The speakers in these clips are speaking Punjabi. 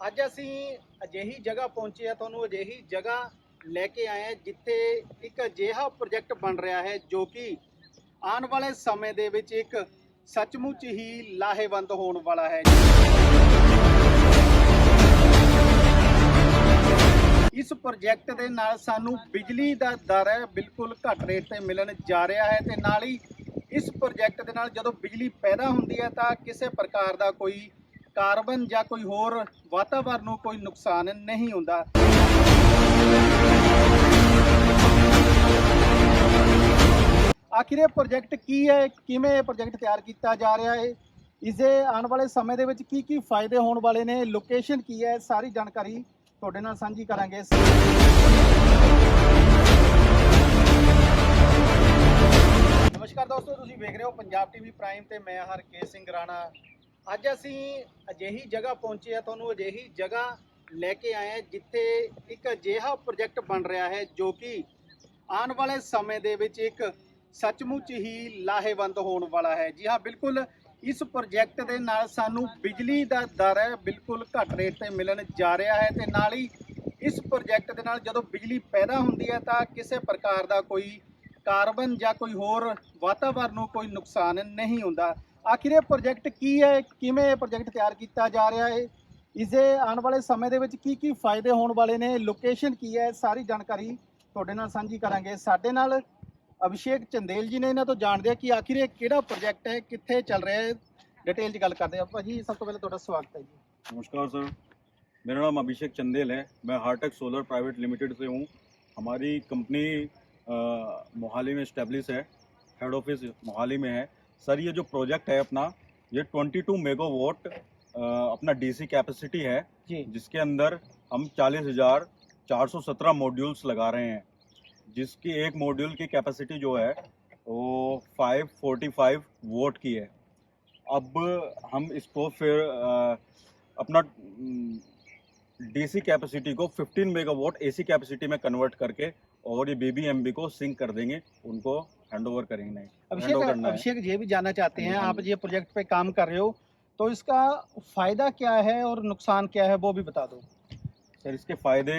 ਅੱਜ ਅਸੀਂ ਅਜਿਹੀ ਜਗ੍ਹਾ ਪਹੁੰਚੇ ਆ ਤੁਹਾਨੂੰ ਅਜਿਹੀ ਜਗ੍ਹਾ ਲੈ ਕੇ ਆਏ ਆ ਜਿੱਥੇ ਇੱਕ ਅਜਿਹਾ ਪ੍ਰੋਜੈਕਟ ਬਣ ਰਿਹਾ ਹੈ ਜੋ ਕਿ ਆਉਣ ਵਾਲੇ ਸਮੇਂ ਦੇ ਵਿੱਚ ਇੱਕ ਸੱਚਮੁੱਚ ਹੀ ਲਾਹੇਵੰਦ ਹੋਣ ਵਾਲਾ ਹੈ। ਇਸ ਪ੍ਰੋਜੈਕਟ ਦੇ ਨਾਲ ਸਾਨੂੰ ਬਿਜਲੀ ਦਾ ਦਰ ਹੈ, ਬਿਲਕੁਲ ਘੱਟ ਰੇਟ ਤੇ ਮਿਲਣ ਜਾ ਰਿਹਾ ਹੈ ਤੇ ਨਾਲ ਹੀ ਇਸ ਪ੍ਰੋਜੈਕਟ ਦੇ ਨਾਲ ਜਦੋਂ ਬਿਜਲੀ ਪੈਦਾ ਹੁੰਦੀ ਹੈ ਤਾਂ ਕਿਸੇ ਪ੍ਰਕਾਰ ਦਾ ਕੋਈ ਕਾਰਬਨ ਜਾਂ ਕੋਈ ਹੋਰ ਵਾਤਾਵਰਨ ਨੂੰ ਕੋਈ ਨੁਕਸਾਨ ਨਹੀਂ ਹੁੰਦਾ। ਆਖਿਰ ਇਹ ਪ੍ਰੋਜੈਕਟ ਕੀ ਹੈ? ਕਿਵੇਂ ਇਹ ਪ੍ਰੋਜੈਕਟ ਤਿਆਰ ਕੀਤਾ ਜਾ ਰਿਹਾ ਹੈ? ਇਸ ਦੇ ਆਉਣ ਵਾਲੇ ਸਮੇਂ ਦੇ ਵਿੱਚ ਕੀ ਕੀ ਫਾਇਦੇ ਹੋਣ ਵਾਲੇ ਨੇ? ਲੋਕੇਸ਼ਨ ਕੀ ਹੈ? ਸਾਰੀ ਜਾਣਕਾਰੀ ਤੁਹਾਡੇ ਨਾਲ ਸਾਂਝੀ ਕਰਾਂਗੇ। ਨਮਸਕਾਰ ਦੋਸਤੋ, ਤੁਸੀਂ ਵੇਖ ਰਹੇ ਹੋ ਪੰਜਾਬ ਟੀਵੀ ਪ੍ਰਾਈਮ ਤੇ ਮੈਂ ਹਰਕੇਸ਼ ਸਿੰਘ ਰਾਣਾ। ਅੱਜ ਅਸੀਂ ਅਜਿਹੀ ਜਗ੍ਹਾ ਪਹੁੰਚੇ ਆ ਤੁਹਾਨੂੰ ਅਜਿਹੀ ਜਗ੍ਹਾ ਲੈ ਕੇ ਆਏ ਆ ਜਿੱਥੇ ਇੱਕ ਅਜਿਹਾ ਪ੍ਰੋਜੈਕਟ ਬਣ ਰਿਹਾ ਹੈ ਜੋ ਕਿ ਆਉਣ ਵਾਲੇ ਸਮੇਂ ਦੇ ਵਿੱਚ ਇੱਕ ਸੱਚਮੁੱਚ ਹੀ ਲਾਹੇਵੰਦ ਹੋਣ ਵਾਲਾ ਹੈ। ਜੀ ਹਾਂ, ਬਿਲਕੁਲ ਇਸ ਪ੍ਰੋਜੈਕਟ ਦੇ ਨਾਲ ਸਾਨੂੰ ਬਿਜਲੀ ਦਾ ਦਰ ਹੈ ਬਿਲਕੁਲ ਘੱਟ ਰੇਟ ਤੇ ਮਿਲਣ ਜਾ ਰਿਹਾ ਹੈ ਤੇ ਨਾਲ ਹੀ ਇਸ ਪ੍ਰੋਜੈਕਟ ਦੇ ਨਾਲ ਜਦੋਂ ਬਿਜਲੀ ਪੈਦਾ ਹੁੰਦੀ ਹੈ ਤਾਂ ਕਿਸੇ ਪ੍ਰਕਾਰ ਦਾ ਕੋਈ ਕਾਰਬਨ ਜਾਂ ਕੋਈ ਹੋਰ ਵਾਤਾਵਰਨ ਨੂੰ ਕੋਈ ਨੁਕਸਾਨ ਨਹੀਂ ਹੁੰਦਾ। ਆਖਿਰ ਇਹ ਪ੍ਰੋਜੈਕਟ ਕੀ ਹੈ ਕਿਵੇਂ ਇਹ ਪ੍ਰੋਜੈਕਟ ਤਿਆਰ ਕੀਤਾ ਜਾ ਰਿਹਾ ਹੈ ਇਸ ਦੇ ਆਉਣ ਵਾਲੇ ਸਮੇਂ ਦੇ ਵਿੱਚ ਕੀ ਕੀ ਫਾਇਦੇ ਹੋਣ ਵਾਲੇ ਨੇ ਲੋਕੇਸ਼ਨ ਕੀ ਹੈ ਸਾਰੀ ਜਾਣਕਾਰੀ ਤੁਹਾਡੇ ਨਾਲ ਸਾਂਝੀ ਕਰਾਂਗੇ ਸਾਡੇ ਨਾਲ ਅਭਿਸ਼ੇਕ ਚੰਦੇਲ ਜੀ ਨੇ ਇਹਨਾਂ ਤੋਂ ਜਾਣਦੇ ਆ ਕਿ ਆਖਿਰ ਇਹ ਕਿਹੜਾ ਪ੍ਰੋਜੈਕਟ ਹੈ ਕਿੱਥੇ ਚੱਲ ਰਿਹਾ ਹੈ ਡਿਟੇਲ 'ਚ ਗੱਲ ਕਰਦੇ ਆ ਭਾਜੀ ਸਭ ਤੋਂ ਪਹਿਲਾਂ ਤੁਹਾਡਾ ਸਵਾਗਤ ਹੈ ਜੀ नमस्कार सर मेरा नाम अभिषेक चंदेल है मैं हार्टेक सोलर प्राइवेट लिमिटेड से हूँ हमारी कंपनी अ, मोहाली में इस्टेब्लिश है हेड ऑफिस मोहाली में है सर ये जो प्रोजेक्ट है अपना ये 22 मेगावाट अपना डीसी कैपेसिटी है जी। जिसके अंदर हम चालीस हज़ार चार सौ सत्रह मॉड्यूल्स लगा रहे हैं। जिसकी एक मॉड्यूल की कैपेसिटी जो है वो 545 वोट की है। अब हम इसको फिर अपना डीसी कैपेसिटी को 15 मेगावाट एसी कैपेसिटी में कन्वर्ट करके और ये बीबीएमबी को सिंक कर देंगे उनको हैंड ओवर करेंगे अभिषेक हैंड ओवर करना है। अभिषेक ये भी जानना चाहते हैं आप ये प्रोजेक्ट पे काम कर रहे हो तो इसका फ़ायदा क्या है और नुकसान क्या है वो भी बता दो। सर इसके फ़ायदे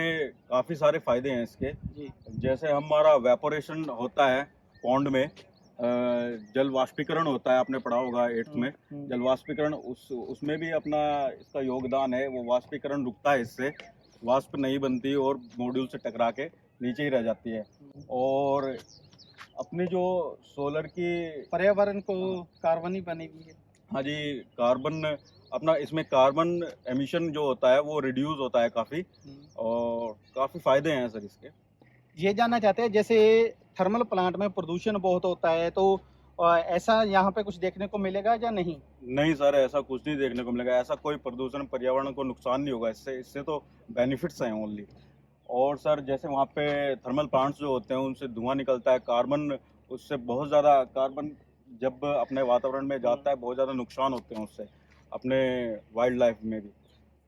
काफ़ी सारे फ़ायदे हैं इसके। जी। जैसे हमारा वेपोरेशन होता है पौंड में जल वाष्पीकरण होता है आपने पढ़ा होगा एट्थ में। हम्म, जल वाष्पीकरण उस उसमें भी अपना इसका योगदान है वो वाष्पीकरण रुकता है इससे। वाष्प नहीं बनती और मॉड्यूल से टकरा के नीचे ही रह जाती है। और अपनी जो सोलर की पर्यावरण को कार्बन ही बनेगी। है हाँ जी कार्बन अपना इसमें कार्बन एमिशन जो होता है वो रिड्यूस होता है काफ़ी। और काफ़ी फ़ायदे हैं सर इसके। ये जानना चाहते हैं जैसे थर्मल प्लांट में प्रदूषण बहुत होता है तो ऐसा यहाँ पे कुछ देखने को मिलेगा या नहीं? नहीं सर ऐसा कुछ नहीं देखने को मिलेगा। ऐसा कोई प्रदूषण पर्यावरण को नुकसान नहीं होगा इससे इससे तो बेनिफिट्स हैं ओनली और सर जैसे वहाँ पे थर्मल प्लांट्स जो होते हैं उनसे धुआँ निकलता है कार्बन उससे बहुत ज़्यादा कार्बन जब अपने वातावरण में जाता है बहुत ज़्यादा नुकसान होते हैं उससे अपने वाइल्ड लाइफ में भी।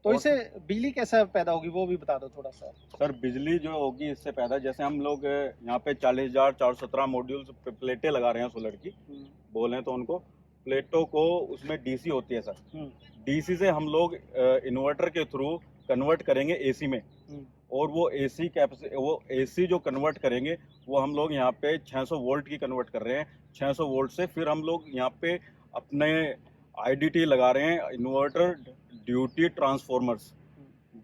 तो इससे बिजली कैसे पैदा होगी वो भी बता दो थोड़ा सा। सर बिजली जो होगी इससे पैदा जैसे हम लोग यहाँ पे चालीस हज़ार चार सौ सत्रह मॉड्यूल्स प्लेटें लगा रहे हैं सोलर की बोले तो उनको प्लेटों को उसमें डीसी होती है सर। हम्म। डीसी से हम लोग इन्वर्टर के थ्रू कन्वर्ट करेंगे एसी में। हम्म। और वो एसी कैपेसिटी वो एसी जो कन्वर्ट करेंगे वो हम लोग यहाँ पे 600 वोल्ट की कन्वर्ट कर रहे हैं। 600 वोल्ट से फिर हम लोग यहाँ पे अपने आईडीटी लगा रहे हैं इन्वर्टर ड्यूटी ट्रांसफॉर्मर्स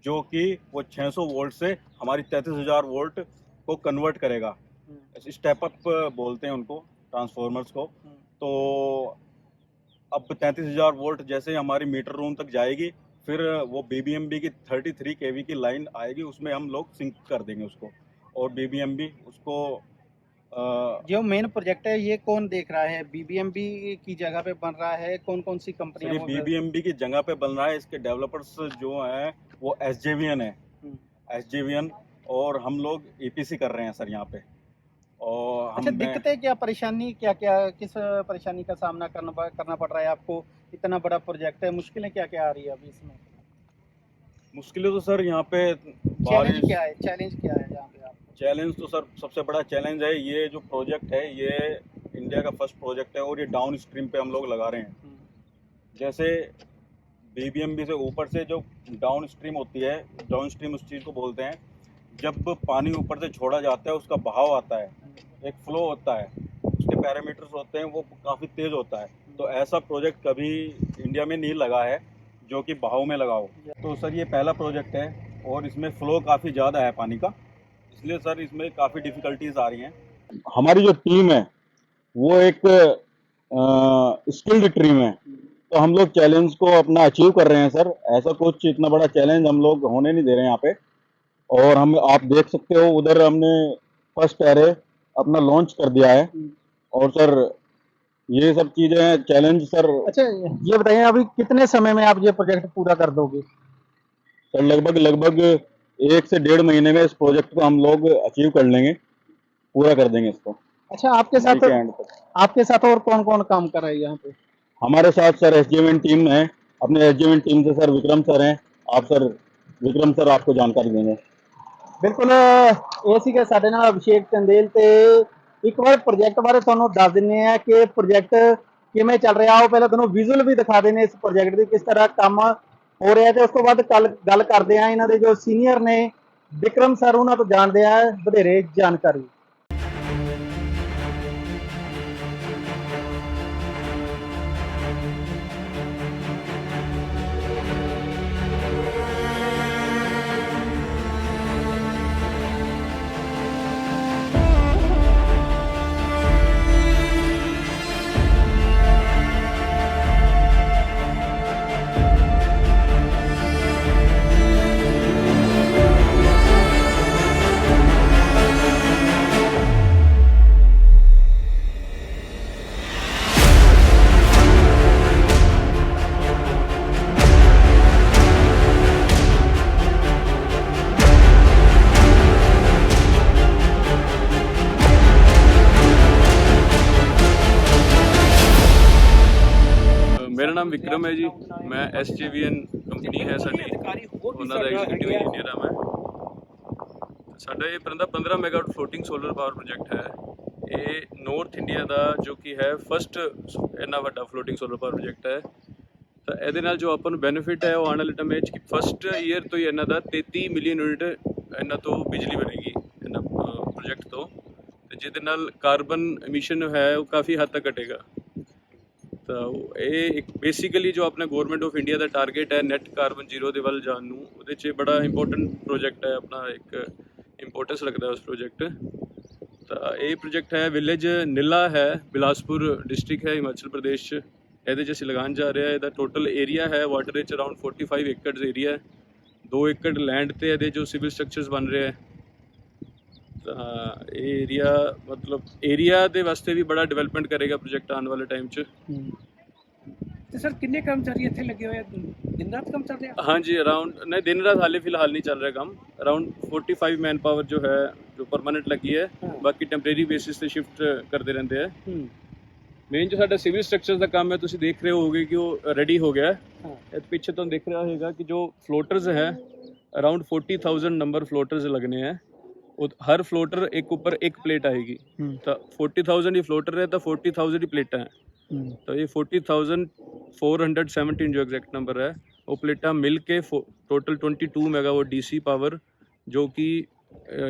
जो कि वो 600 वोल्ट से हमारी 33000 वोल्ट को कन्वर्ट करेगा। स्टेप अप बोलते हैं उनको ट्रांसफॉर्मर्स को। हम्म। तो अब तैंतीस हज़ार वोल्ट जैसे हमारी मीटर रूम तक जाएगी फिर वो बीबीएमबी की थर्टी 33 केवी की लाइन आएगी उसमें हम लोग सिंक कर देंगे उसको। और बीबीएमबी उसको अ, जो मेन प्रोजेक्ट है ये कौन देख रहा है? बीबीएमबी की जगह पे बन रहा है? कौन कौन सी सर ये कंपनियाँ बीबीएमबी की जगह पे बन रहा है। इसके डेवलपर्स जो हैं वो SJVN है। हम्म। एस और हम लोग ईपीसी कर रहे हैं सर यहाँ पे। और अच्छा हम दिक्कतें क्या? परेशानी क्या क्या किस परेशानी का सामना करना करना पड़ रहा है आपको? इतना बड़ा प्रोजेक्ट है मुश्किलें क्या क्या आ रही है अभी इसमें? मुश्किलें तो सर यहाँ पे चैलेंज क्या है? चैलेंज क्या है यहाँ पे आपको? चैलेंज तो सर सबसे बड़ा चैलेंज है ये जो प्रोजेक्ट है ये इंडिया का फ़र्स्ट प्रोजेक्ट है और ये डाउन स्ट्रीम पे हम लोग लगा रहे हैं। हम्म, जैसे बीबीएमबी से ऊपर से जो डाउन स्ट्रीम होती है डाउन स्ट्रीम उस चीज़ को बोलते हैं जब पानी ऊपर से छोड़ा जाता है उसका बहाव आता है। एक फ्लो होता है उसके पैरामीटर्स होते हैं, वो काफ़ी तेज़ होता है। तो ऐसा प्रोजेक्ट कभी इंडिया में नहीं लगा है, जो कि बहाव में लगा हो। तो सर, ये पहला प्रोजेक्ट है, और इसमें फ्लो काफ़ी ज़्यादा है पानी का। इसलिए सर, इसमें काफ़ी डिफ़िकल्टीज आ रही हैं। हमारी जो टीम है, वो एक स्किल्ड टीम है। तो हम लोग चैलेंज को अपना अचीव कर रहे हैं, सर। ऐसा कुछ इतना बड़ा चैलेंज हम लोग होने नहीं दे रहे हैं यहाँ पे। और हम, आप देख सकते हो, उधर हमने फ़र्स्ट एरे अपना लॉन्च कर दिया है। और सर ये सब चीज़ें चैलेंज सर। अच्छा ये बताइए अभी कितने समय में आप ये प्रोजेक्ट पूरा कर दोगे? सर लगभग लगभग एक से डेढ़ महीने में इस प्रोजेक्ट को हम लोग अचीव कर लेंगे। पूरा कर देंगे इसको। अच्छा आपके साथ आपके साथ और कौन कौन काम कर रहा है यहाँ पे? हमारे साथ सर एस टीम है। अपने एस टीम से सर विक्रम सर हैं। आप सर विक्रम सर आपको जानकारी देंगे। ਬਿਲਕੁਲ, ਇਹ ਸੀਗਾ ਸਾਡੇ ਨਾਲ ਅਭਿਸ਼ੇਕ ਚੰਦੇਲ ਤੇ ਇੱਕ ਵਾਰ ਪ੍ਰੋਜੈਕਟ ਬਾਰੇ ਤੁਹਾਨੂੰ ਦੱਸ ਦਿੰਨੇ ਆ ਕਿ ਪ੍ਰੋਜੈਕਟ ਕਿਵੇਂ ਚੱਲ ਰਿਹਾ। ਉਹ ਪਹਿਲਾਂ ਤੁਹਾਨੂੰ ਵਿਜ਼ੂਅਲ ਵੀ ਦਿਖਾ ਦੇਣੇ ਇਸ ਪ੍ਰੋਜੈਕਟ ਦੀ ਕਿਸ ਤਰ੍ਹਾਂ ਕੰਮ ਹੋ ਰਿਹਾ ਤੇ ਉਸ ਤੋਂ ਬਾਅਦ ਕੱਲ ਗੱਲ ਕਰਦੇ ਆ ਇਹਨਾਂ ਦੇ ਜੋ ਸੀਨੀਅਰ ਨੇ, ਵਿਕਰਮ ਸਰ ਉਹਨਾਂ ਤੋਂ ਜਾਣਦੇ ਆ ਵਧੇਰੇ ਜਾਣਕਾਰੀ। ਨਾਮ ਵਿਕਰਮ ਹੈ ਜੀ। ਮੈਂ ਐਸਜੀਵੀਐਨ ਕੰਪਨੀ ਹੈ ਸਾਡੀ। ਉਹਨਾਂ ਦਾ ਐਗਜ਼ੀਕਿਊਟਿਵ ਇੰਜੀਨੀਅਰ ਹਾਂ ਮੈਂ। ਸਾਡਾ ਇਹ ਬੰਦਾ 15 megawatt floating solar power project ਹੈ। ਇਹ ਨਾਰਥ ਇੰਡੀਆ ਦਾ ਜੋ ਕਿ ਹੈ ਫਸਟ ਇੰਨਾ ਵੱਡਾ ਫਲੋਟਿੰਗ ਸੋਲਰ ਪਾਵਰ ਪ੍ਰੋਜੈਕਟ ਹੈ। ਤਾਂ ਇਹਦੇ ਨਾਲ ਜੋ ਆਪਾਂ ਨੂੰ ਬੈਨੀਫਿਟ ਹੈ, ਉਹ ਆਉਣ ਵਾਲੇ ਟਾਈਮ ਵਿੱਚ ਕਿ ਫਸਟ ਈਅਰ ਤੋਂ ਹੀ ਇਹਨਾਂ ਦਾ 33 ਮਿਲੀਅਨ ਯੂਨਿਟ ਇਹਨਾਂ ਤੋਂ ਬਿਜਲੀ ਬਣੇਗੀ ਇਹਨਾਂ ਪ੍ਰੋਜੈਕਟ ਤੋਂ। ਤੇ ਜਿਹਦੇ ਨਾਲ ਕਾਰਬਨ ਐਮਿਸ਼ਨ ਹੈ, ਉਹ ਕਾਫੀ ਹੱਦ ਤੱਕ ਘਟੇਗਾ। ਤਾਂ ਇਹ ਇੱਕ ਬੇਸਿਕਲੀ ਜੋ ਆਪਣਾ ਗਵਰਨਮੈਂਟ ਆਫ ਇੰਡੀਆ ਦਾ ਟਾਰਗੇਟ ਹੈ ਨੈਟ ਕਾਰਬਨ ਜ਼ੀਰੋ ਦੇ ਵੱਲ ਜਾਣ ਨੂੰ, ਉਹਦੇ 'ਚ ਇਹ ਬੜਾ ਇੰਪੋਰਟੈਂਟ ਪ੍ਰੋਜੈਕਟ ਹੈ, ਆਪਣਾ ਇੱਕ ਇੰਪੋਰਟੈਂਸ ਰੱਖਦਾ ਉਸ ਪ੍ਰੋਜੈਕਟ ਤਾਂ ਇਹ ਪ੍ਰੋਜੈਕਟ ਹੈ ਵਿਲੇਜ ਨਿੱਲਾ ਹੈ, ਬਿਲਾਸਪੁਰ ਡਿਸਟ੍ਰਿਕਟ ਹੈ, ਹਿਮਾਚਲ ਪ੍ਰਦੇਸ਼ 'ਚ। ਇਹਦੇ 'ਚ ਅਸੀਂ ਲਗਾਉਣ ਜਾ ਰਹੇ ਹਾਂ, ਇਹਦਾ ਟੋਟਲ ਏਰੀਆ ਹੈ ਵਾਟਰ ਵਿੱਚ ਅਰਾਊਂਡ 45 ਏਕੜਸ ਏਰੀਆ ਹੈ। 2 ਏਕੜ ਲੈਂਡ ਤੇ ਇਹਦੇ ਜੋ ਸਿਵਲ ਸਟਰਕਚਰਸ ਬਣ ਰਹੇ ਹੈ। ਤਾਂ ਇਹ ਏਰੀਆ ਮਤਲਬ ਏਰੀਆ ਦੇ ਵਾਸਤੇ ਵੀ ਬੜਾ ਡਿਵੈਲਪਮੈਂਟ ਕਰੇਗਾ ਪ੍ਰੋਜੈਕਟ ਆਉਣ ਵਾਲੇ ਟਾਈਮ 'ਚ। ਤੇ ਸਰ ਕਿੰਨੇ ਕਰਮਚਾਰੀ ਇੱਥੇ ਲੱਗੇ ਹੋਏ ਆ? ਦਿਨ ਰਾਤ ਕੰਮ ਚੱਲ ਰਿਹਾ? ਹਾਂਜੀ ਅਰਾਊਂਡ ਨਹੀਂ ਦਿਨ ਰਾਤ ਹਾਲੇ ਫਿਲਹਾਲ ਨਹੀਂ ਚੱਲ ਰਿਹਾ ਕੰਮ। ਅਰਾਊਂਡ 45 ਮੈਨ ਪਾਵਰ ਜੋ ਹੈ ਜੋ ਪਰਮਾਨੈਂਟ ਲੱਗੀ ਹੈ। ਬਾਕੀ ਟੈਂਪਰੇਰੀ ਬੇਸਿਸ ਤੇ ਸ਼ਿਫਟ ਕਰਦੇ ਰਹਿੰਦੇ ਆ। ਮੇਨ ਜੋ ਸਾਡਾ ਸਿਵਲ ਸਟਰਕਚਰ ਦਾ ਕੰਮ ਹੈ ਤੁਸੀਂ ਦੇਖ ਰਹੇ ਹੋਗੇ ਕਿ ਉਹ ਰੈਡੀ ਹੋ ਗਿਆ। ਹੈ। ਇਹ ਪਿੱਛੇ ਤੁਹਾਨੂੰ ਦਿਖ ਰਿਹਾ ਹੋਵੇਗਾ ਕਿ ਜੋ ਫਲੋਟਰਸ ਹੈ ਅਰਾਊਂਡ 40000 ਨੰਬਰ ਫਲੋਟਰਸ ਲੱਗਨੇ ਹੈ ਉਹ ਹਰ ਫਲੋਟਰ ਇੱਕ ਉੱਪਰ ਇੱਕ ਪਲੇਟ ਆਏਗੀ। ਤਾਂ 40000 ਹੀ ਫਲੋਟਰ ਹੈ ਤਾਂ 40000 ਹੀ ਪਲੇਟਾਂ ਹੈ। ਤਾਂ ਇਹ 40417 ਜੋ ਐਗਜ਼ੈਕਟ ਨੰਬਰ ਹੈ ਉਹ ਪਲੇਟਾਂ ਮਿਲ ਕੇ ਟੋਟਲ 22 ਮੈਗਾਵਾਟ ਡੀਸੀ ਪਾਵਰ ਜੋ ਕਿ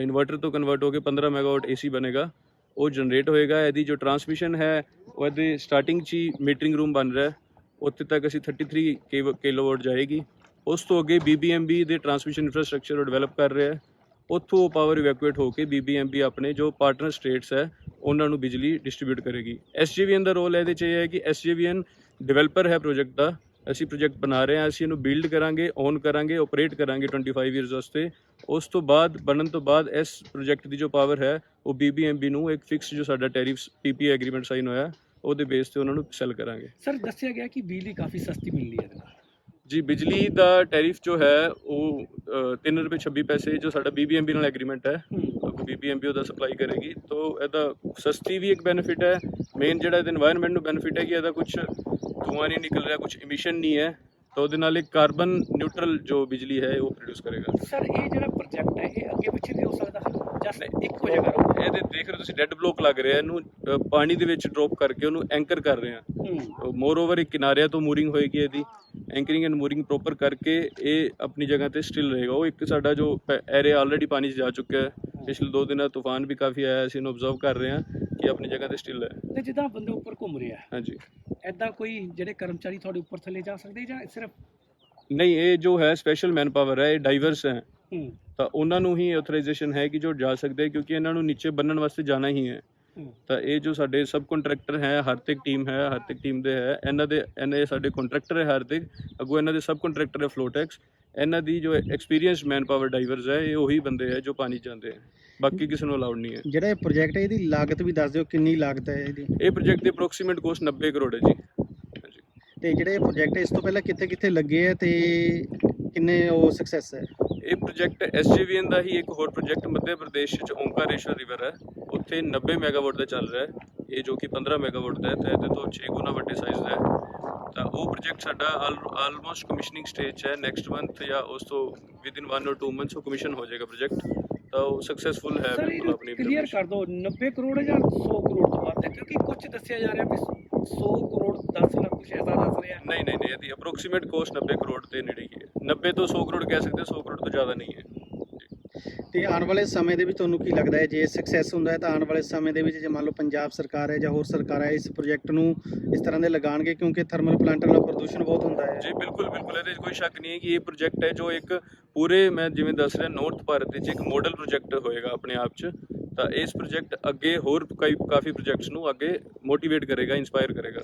ਇਨਵਰਟਰ ਤੋਂ ਕਨਵਰਟ ਹੋ ਕੇ 15 ਮੈਗਾਵਾਟ ਏਸੀ ਬਣੇਗਾ। ਉਹ ਜਨਰੇਟ ਹੋਏਗਾ ਇਹਦੀ ਜੋ ਟਰਾਂਸਮਿਸ਼ਨ ਹੈ ਉਹਦੇ ਸਟਾਰਟਿੰਗ 'ਚ ਹੀ ਮੀਟਰਿੰਗ ਰੂਮ ਬਣ ਰਿਹਾ ਉੱਥੇ ਤੱਕ ਅਸੀਂ 33 ਕਿਲੋਵਾਟ ਜਾਏਗੀ। ਉਸ ਤੋਂ ਅੱਗੇ BBMB ਦੇ ਟਰਾਂਸਮਿਸ਼ਨ ਇਨਫਰਾਸਟ੍ਰਕਚਰ ਡਿਵੈਲਪ ਕਰ ਰਿਹਾ ਹੈ। ਉੱਥੋਂ ਉਹ ਪਾਵਰ ਇਵੈਕੂਏਟ ਹੋ ਕੇ BBMB ਆਪਣੇ ਜੋ ਪਾਰਟਨਰ ਸਟੇਟਸ ਹੈ, ਉਹਨਾਂ ਨੂੰ ਬਿਜਲੀ ਡਿਸਟ੍ਰੀਬਿਊਟ ਕਰੇਗੀ। SJVN ਦਾ ਰੋਲ ਇਹਦੇ 'ਚ ਇਹ ਹੈ ਕਿ SJVN ਡਿਵੈਲਪਰ ਹੈ ਪ੍ਰੋਜੈਕਟ ਦਾ। ਅਸੀਂ ਪ੍ਰੋਜੈਕਟ ਬਣਾ ਰਹੇ ਹਾਂ, ਅਸੀਂ ਇਹਨੂੰ ਬਿਲਡ ਕਰਾਂਗੇ ਓਨ ਕਰਾਂਗੇ ਆਪਰੇਟ ਕਰਾਂਗੇ 25 ਇਅਰਸ ਵਾਸਤੇ। ਉਸ ਤੋਂ ਬਾਅਦ, ਬਣਨ ਤੋਂ ਬਾਅਦ ਇਸ ਪ੍ਰੋਜੈਕਟ ਦੀ ਜੋ ਪਾਵਰ ਹੈ, ਉਹ BBMB ਨੂੰ ਇੱਕ ਫਿਕਸ ਜੋ ਸਾਡਾ ਟੈਰਿਫ PPA ਐਗਰੀਮੈਂਟ ਸਾਈਨ ਹੋਇਆ, ਉਹਦੇ ਬੇਸ ਤੇ ਉਹਨਾਂ ਨੂੰ ਸੈਲ ਕਰਾਂਗੇ। ਸਰ ਦੱਸਿਆ ਗਿਆ ਕਿ ਬਿਜਲੀ ਕਾਫੀ ਸਸਤੀ ਮਿਲਦੀ ਹੈ ਇਹਦੇ ਨਾਲ। ਜੀ ਬਿਜਲੀ ਦਾ ਟੈਰਿਫ ਜੋ ਹੈ ਉਹ 3 ਰੁਪਏ 26 ਪੈਸੇ ਜੋ ਸਾਡਾ ਬੀਬੀਐਮਬੀ ਨਾਲ ਐਗਰੀਮੈਂਟ ਹੈ ਬੀਬੀਐਮਬੀ ਉਹਦਾ ਸਪਲਾਈ ਕਰੇਗੀ। ਤੋਂ ਇਹਦਾ ਸਸਤੀ ਵੀ ਇੱਕ ਬੈਨੀਫਿਟ ਹੈ ਮੇਨ ਜਿਹੜਾ ਇਹਦਾ এনवायरमेंट ਨੂੰ ਬੈਨੀਫਿਟ ਹੈ ਕਿ ਇਹਦਾ ਕੁਝ ਧੂਆਂ ਨਹੀਂ ਨਿਕਲ ਰਿਹਾ ਕੁਝ ਇਮਿਸ਼ਨ ਨਹੀਂ ਹੈ। ਤਾਂ ਉਹਦੇ ਨਾਲ ਇੱਕ ਕਾਰਬਨ ਨਿਊਟਰਲ ਜੋ ਬਿਜਲੀ ਹੈ ਉਹ ਪ੍ਰੋਡਿਊਸ ਕਰੇਗਾ। ਸਰ ਇਹ ਜਿਹੜਾ ਪ੍ਰੋਜੈਕਟ ਹੈ ਇਹ ਅੱਗੇ ਪਿੱਛੇ ਵੀ ਹੋ ਸਕਦਾ ਜਸਟ ਇੱਕੋ ਜਗ੍ਹਾ ਰਹੂਗਾ ਇਹਦੇ ਦੇਖ ਰਹੇ ਹੋ ਤੁਸੀਂ ਡੈਡ ਬਲੋਕ ਲੱਗ ਰਿਹਾ ਇਹਨੂੰ ਪਾਣੀ ਦੇ ਵਿੱਚ ਡ੍ਰੌਪ ਕਰਕੇ ਉਹਨੂੰ ਐਂਕਰ ਕਰ ਰਹੇ ਆ ਹੂੰ। ਮੋਰ ਓਵਰ ਇੱਕ ਕਿਨਾਰਿਆਂ ਤੋਂ ਮੂਰਿੰਗ ਹੋਏਗੀ ਇਹਦੀ। ਐਂਕਰਿੰਗ ਐਂਡ ਮੂਰਿੰਗ ਪ੍ਰੋਪਰ ਕਰਕੇ ਇਹ ਆਪਣੀ ਜਗ੍ਹਾ ਤੇ ਸਟਿਲ ਰਹੇਗਾ। ਉਹ ਇੱਕ ਸਾਡਾ ਜੋ ਏਰੀਆ ਆਲਰੇਡੀ ਪਾਣੀ 'ਚ ਜਾ ਚੁੱਕਾ ਹੈ। ਪਿਛਲੇ ਦੋ ਦਿਨਾਂ ਤੂਫਾਨ ਵੀ ਕਾਫੀ ਆਇਆ ਅਸੀਂ ਇਹਨੂੰ ਆਬਜ਼ਰਵ ਕਰ ਰਹੇ ਹਾਂ। ਕਿ ਆਪਣੀ ਜਗ੍ਹਾ ਤੇ ਸਟਿਲ ਹੈ। ਤੇ ਜਿੱਦਾਂ ਬੰਦੇ ਉੱਪਰ ਘੁੰਮ ਰਿਹਾ ਹੈ। ਹਾਂਜੀ। ਐਦਾਂ ਕੋਈ ਜਿਹੜੇ ਕਰਮਚਾਰੀ ਤੁਹਾਡੇ ਉੱਪਰ ਥੱਲੇ ਜਾ ਸਕਦੇ ਜਾਂ ਸਿਰਫ ਨਹੀਂ ਇਹ ਜੋ ਹੈ ਸਪੈਸ਼ਲ ਮੈਨ ਪਾਵਰ ਹੈ ਇਹ ਡਾਈਵਰਸ ਹੈ। ਹੂੰ। ਤਾਂ ਉਹਨਾਂ ਨੂੰ ਹੀ ਆਥੋਰਾਈਜੇਸ਼ਨ ਹੈ ਕਿ ਜੋ ਜਾ ਸਕਦੇ ਕਿਉਂਕਿ ਇਹਨਾਂ ਨੂੰ ਨੀਚੇ ਬੰਨਣ ਵਾਸਤੇ ਜਾਣਾ ਹੀ ਹੈ। ਹੂੰ। ਤਾਂ ਇਹ ਜੋ ਸਾਡੇ ਸਬ ਕੰਟਰੈਕਟਰ ਹੈ ਹਰਤਿਕ ਟੀਮ ਹੈ ਹਰਤਿਕ ਟੀਮ ਦੇ ਹੈ ਇਹਨਾਂ ਦੇ ਇਹਨਾਂ ਸਾਡੇ ਕੰਟਰੈਕਟਰ ਹੈ ਹਰਤਿਕ। ਅੱਗੋਂ ਇਹਨਾਂ ਦੇ ਸਬ ਕੰਟਰੈਕਟਰ ਹੈ ਫਲੋਟੈਕਸ ਇਹਨਾਂ ਦੀ ਜੋ ਐਕਸਪੀਰੀਅੰਸ ਮੈਨ ਪਾਵਰ ਡਾਈਵਰਸ ਹੈ ਇਹ ਉਹੀ ਬੰਦੇ ਹੈ ਜੋ ਪਾਣੀ ਜਾਂਦੇ ਹੈ। ਬਾਕੀ ਕਿਸੇ ਨੂੰ ਅਲਾਉਡ ਨਹੀਂ ਹੈ। ਜਿਹੜਾ ਇਹ ਪ੍ਰੋਜੈਕਟ ਹੈ ਇਹਦੀ ਲਾਗਤ ਵੀ ਦੱਸ ਦਿਓ ਕਿੰਨੀ ਲਾਗਤ ਹੈ ਇਹਦੀ? ਇਹ ਪ੍ਰੋਜੈਕਟ ਦੀ ਅਪਰੋਕਸੀਮੇਟ ਕੋਸਟ 90 ਕਰੋੜ ਹੈ ਜੀ। ਤੇ ਜਿਹੜੇ ਪ੍ਰੋਜੈਕਟ ਇਸ ਤੋਂ ਪਹਿਲਾਂ ਕਿੱਥੇ ਕਿੱਥੇ ਲੱਗੇ ਆ ਤੇ ਕਿੰਨੇ ਉਹ ਸਕਸੈਸ ਹੈ? ਇਹ ਪ੍ਰੋਜੈਕਟ ਐਸਜੀਵੀਐਨ ਦਾ ਹੀ ਇੱਕ ਹੋਰ ਪ੍ਰੋਜੈਕਟ ਮੱਧ ਪ੍ਰਦੇਸ਼ ਵਿੱਚ ਓਮਕਾਰੇਸ਼ਵਰ ਰਿਵਰ ਹੈ। ਉੱਥੇ 90 ਮੈਗਾਵਾਟ ਦਾ ਚੱਲ ਰਿਹਾ ਹੈ। ਇਹ ਜੋ ਕਿ 15 ਮੈਗਾਵਾਟ ਦਾ ਹੈ ਤੇ ਇਹਦੇ ਤੋਂ 6 ਗੁਣਾ ਵੱਡੇ ਸਾਈਜ਼ ਦਾ ਹੈ। ਤਾਂ ਉਹ ਪ੍ਰੋਜੈਕਟ ਸਾਡਾ ਆਲਮੋਸਟ ਕਮਿਸ਼ਨਿੰਗ ਸਟੇਜ 'ਚ ਹੈ ਨੈਕਸਟ ਮੰਥ ਜਾਂ ਉਸ ਤੋਂ ਵਿਦਿਨ 1 ਔਰ 2 ਮੰਥਸ ਉਹ ਕਮਿਸ਼ਨ ਹੋ ਜਾਏਗਾ ਪ੍ਰੋਜੈਕਟ ਤਾਂ ਉਹ ਸਕਸੈਸਫੁਲ ਹੈ ਬਿਲਕੁਲ ਆਪਣੀ ਕਲੀਅਰ। ਕਰ ਦਿਓ 90 ਕਰੋੜ ਜਾਂ 100 ਕਰੋੜ ਤੋਂ ਵੱਧ ਹੈ? ਕਿਉਂਕਿ ਕੁਝ ਦੱਸਿਆ ਜਾ ਰਿਹਾ ਵੀ 100 ਕਰੋੜ 10 ਲੱਖ ਕੁਛ ਐਸਾ ਦੱਸ ਰਿਹਾ। ਨਹੀਂ ਨਹੀਂ ਨਹੀਂ ਇਹਦੀ ਅਪਰੋਕਸੀਮੇਟ ਕੋਸਟ 90 ਕਰੋੜ ਦੇ ਨੇੜੇ ਹੀ ਹੈ। 90 ਤੋਂ 100 ਕਰੋੜ ਕਹਿ ਸਕਦੇ ਹਾਂ, 100 ਕਰੋੜ ਤੋਂ ਜ਼ਿਆਦਾ ਨਹੀਂ ਹੈ। ਤੇ ਆਉਣ ਵਾਲੇ ਸਮੇਂ ਦੇ ਵਿੱਚ ਤੁਹਾਨੂੰ ਕੀ ਲੱਗਦਾ ਹੈ? ਜੇ ਸਕਸੈਸ ਹੁੰਦਾ ਹੈ ਤਾਂ ਆਉਣ ਵਾਲੇ ਸਮੇਂ ਦੇ ਵਿੱਚ ਜੇ ਮੰਨ ਲਓ ਪੰਜਾਬ ਸਰਕਾਰ ਹੈ ਜਾਂ ਹੋਰ ਸਰਕਾਰਾਂ ਇਸ ਪ੍ਰੋਜੈਕਟ ਨੂੰ ਇਸ ਤਰ੍ਹਾਂ ਦੇ ਲਗਾਣਗੇ ਕਿਉਂਕਿ ਥਰਮਲ ਪਲਾਂਟਾਂ ਨਾਲ ਪ੍ਰਦੂਸ਼ਣ ਬਹੁਤ ਹੁੰਦਾ ਹੈ। ਜੀ, ਬਿਲਕੁਲ ਬਿਲਕੁਲ। ਇਹਦੇ 'ਚ ਕੋਈ ਸ਼ੱਕ ਨਹੀਂ ਹੈ ਕਿ ਇਹ ਪ੍ਰੋਜੈਕਟ ਹੈ ਜੋ ਇੱਕ ਪੂਰੇ ਮੈਂ ਜਿਵੇਂ ਦੱਸ ਰਿਹਾ ਨਾਰਥ ਭਾਰਤ ਵਿੱਚ ਇੱਕ ਮਾਡਲ ਪ੍ਰੋਜੈਕਟ ਹੋਏਗਾ ਆਪਣੇ ਆਪ 'ਚ। ਤਾਂ ਇਸ ਪ੍ਰੋਜੈਕਟ ਅੱਗੇ ਹੋਰ ਕਈ, ਕਾਫੀ ਪ੍ਰੋਜੈਕਟਸ ਨੂੰ ਅੱਗੇ ਮੋਟੀਵੇਟ ਕਰੇਗਾ ਇਨਸਪਾਇਰ ਕਰੇਗਾ।